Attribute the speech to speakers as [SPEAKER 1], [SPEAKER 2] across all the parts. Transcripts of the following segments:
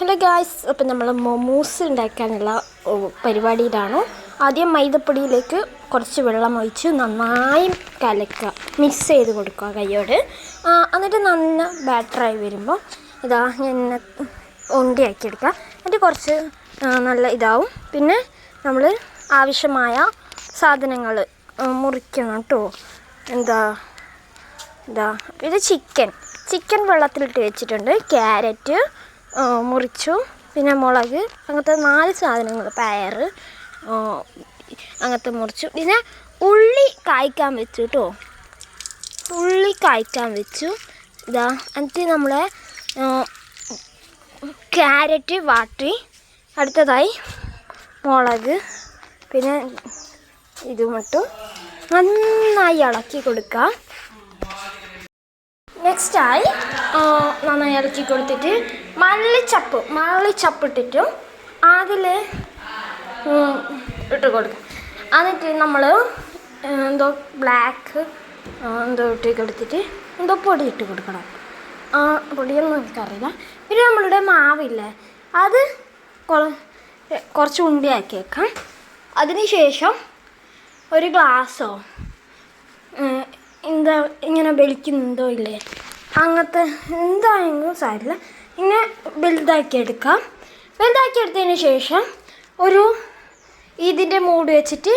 [SPEAKER 1] Hello guys അപ്പം നമ്മൾ momos ഉണ്ടാക്കാനുള്ള പരിപാടി പരിപാടിയിലാണ്. ആദ്യം മൈദപ്പൊടിയിലേക്ക് കുറച്ച് വെള്ളം ഒഴിച്ച് നന്നായി കലക്കുക. മിക്സ് ചെയ്ത് കൊടുക്കുക കൈയോട് എന്നിട്ട് നന്ന ബാറ്ററായി വരുമ്പോൾ ഇതാ ഇങ്ങനെ ഉണ്ടയാക്കി എടുക്കുക എന്നിട്ട് കുറച്ച് നല്ല ഇതാവും. പിന്നെ നമ്മൾ ആവശ്യമായ സാധനങ്ങൾ മുറിക്കണം കേട്ടോ എന്താ ഇതാ ഇത് ചിക്കൻ ചിക്കൻ വെള്ളത്തിലിട്ട് വെച്ചിട്ടുണ്ട്. ക്യാരറ്റ് മുറിച്ചു. പിന്നെ മുളക് അങ്ങനത്തെ നാല് സാധനങ്ങൾ പയർ അങ്ങനത്തെ മുറിച്ചു. പിന്നെ ഉള്ളി കായ്ക്കാൻ വെച്ചു കേട്ടോ ഉള്ളി കായ്ക്കാൻ വെച്ചു. ഇതാ എന്നിട്ട് നമ്മളെ ക്യാരറ്റ് വാട്ടി. അടുത്തതായി മുളക്. പിന്നെ ഇത് മട്ടും നന്നായി ഇളക്കി കൊടുക്കുക നെക്സ്റ്റായി നന്നായി ഇളക്കി കൊടുത്തിട്ട് മല്ലിച്ചപ്പ് മല്ലിച്ചപ്പ് ഇട്ടിട്ട് അതിൽ ഇട്ട് കൊടുക്കും. എന്നിട്ട് നമ്മൾ എന്തോ ബ്ലാക്ക് എന്തോ ഇട്ട് കൊടുത്തിട്ട് എന്തോ പൊടി ഇട്ട് കൊടുക്കണം. ആ പൊടിയൊന്നും എനിക്കറിയില്ല. പിന്നെ നമ്മളുടെ മാവില്ലേ അത് കുറച്ച് ഉണ്ടിയാക്കി വെക്കാം അതിന് ശേഷം ഒരു ഗ്ലാസ്സോ എന്താ ഇങ്ങനെ വലിക്കുന്നുണ്ടോ ഇല്ലേ? അങ്ങനത്തെ എന്തായെങ്കിലും സാരില്ല ഇങ്ങനെ വലുതാക്കി എടുക്കാം. വലുതാക്കി എടുത്തതിന് ശേഷം ഒരു ഇതിന്റെ മൂട് വെച്ചിട്ട്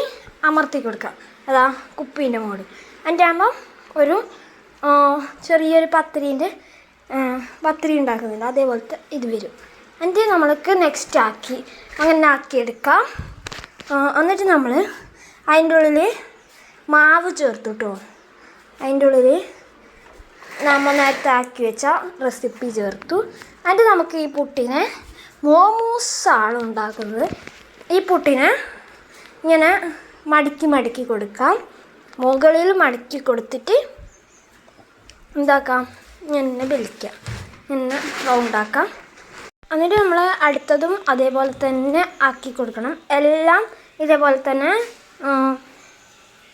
[SPEAKER 1] അമർത്തി കൊടുക്കാം. അതാ കുപ്പീന്റെ മൂട് എന്റെ ആകുമ്പം ഒരു ചെറിയൊരു പത്തിരീന്റെ പത്തിരി ഉണ്ടാക്കുന്നുണ്ട്. അതേപോലത്തെ ഇത് വരും. എന്നിട്ട് നമ്മൾക്ക് നെക്സ്റ്റ് ആക്കി അങ്ങനെ ആക്കിയെടുക്കാം എന്നിട്ട് നമ്മൾ അതിന്റെ ഉള്ളിൽ മാവ് ചേർത്തു കേട്ടോ. അതിന്റെ ഉള്ളിൽ നമ്മൾ നേരത്തെ ആക്കി വെച്ച റെസിപ്പി ചേർത്തു. അതിന്റെ നമുക്ക് ഈ പുട്ടിനെ മോമോസാണ് ഉണ്ടാക്കുന്നത്. ഈ പുട്ടിനെ ഇങ്ങനെ മടക്കി മടക്കി കൊടുക്കാം. മുകളിൽ മടക്കി കൊടുത്തിട്ട് എന്താക്കാം? ഇങ്ങനെ വിളിക്കാം ഇങ്ങനെ റൗണ്ടാക്കാം എന്നിട്ട് നമ്മൾ അടുത്തതും അതേപോലെ തന്നെ ആക്കി കൊടുക്കണം. എല്ലാം ഇതേപോലെ തന്നെ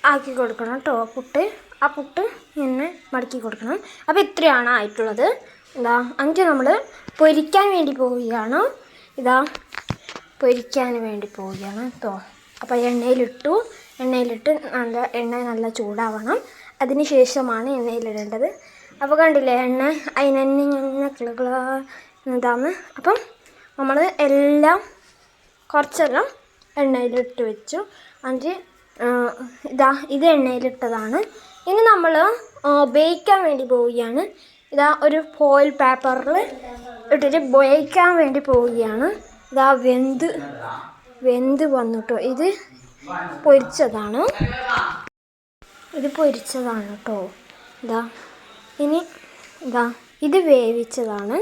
[SPEAKER 1] ആക്കി കൊടുക്കണം കേട്ടോ പുട്ട്. ആ പുട്ട് ഇങ്ങനെ മടക്കി കൊടുക്കണം. അപ്പോൾ ഇത്രയാണ് ആയിട്ടുള്ളത്. ഇതാ അഞ്ച് നമ്മൾ പൊരിക്കാൻ വേണ്ടി പോവുകയാണ്. ഇതാ പൊരിക്കാൻ വേണ്ടി പോവുകയാണ് കേട്ടോ അപ്പോൾ എണ്ണയിലിട്ടു. എണ്ണയിലിട്ട് നല്ല എണ്ണ നല്ല ചൂടാവണം. അതിന് ശേഷമാണ് എണ്ണയിലിടേണ്ടത്. അപ്പോൾ കണ്ടില്ലേ എണ്ണ അതിനെന്നെ ഇങ്ങനെ കിളുകിള അപ്പം നമ്മൾ എല്ലാം കുറച്ചെല്ലാം എണ്ണയിലിട്ട് വെച്ചു. അഞ്ച് ഇതാ ഇത് എണ്ണയിലിട്ടതാണ്. ഇനി നമ്മൾ ബേക്കാൻ വേണ്ടി പോവുകയാണ്. ഇതാ ഒരു ഫോയിൽ പേപ്പറിൽ ഇട്ടിട്ട് ബേക്കാൻ വേണ്ടി പോവുകയാണ്. ഇതാ വെന്ത് വെന്ത് വന്നിട്ടോ. ഇത് പൊരിച്ചതാണ്. ഇത് പൊരിച്ചതാണ് കേട്ടോ ഇതാ ഇനി ഇതാ ഇത് വേവിച്ചതാണ്.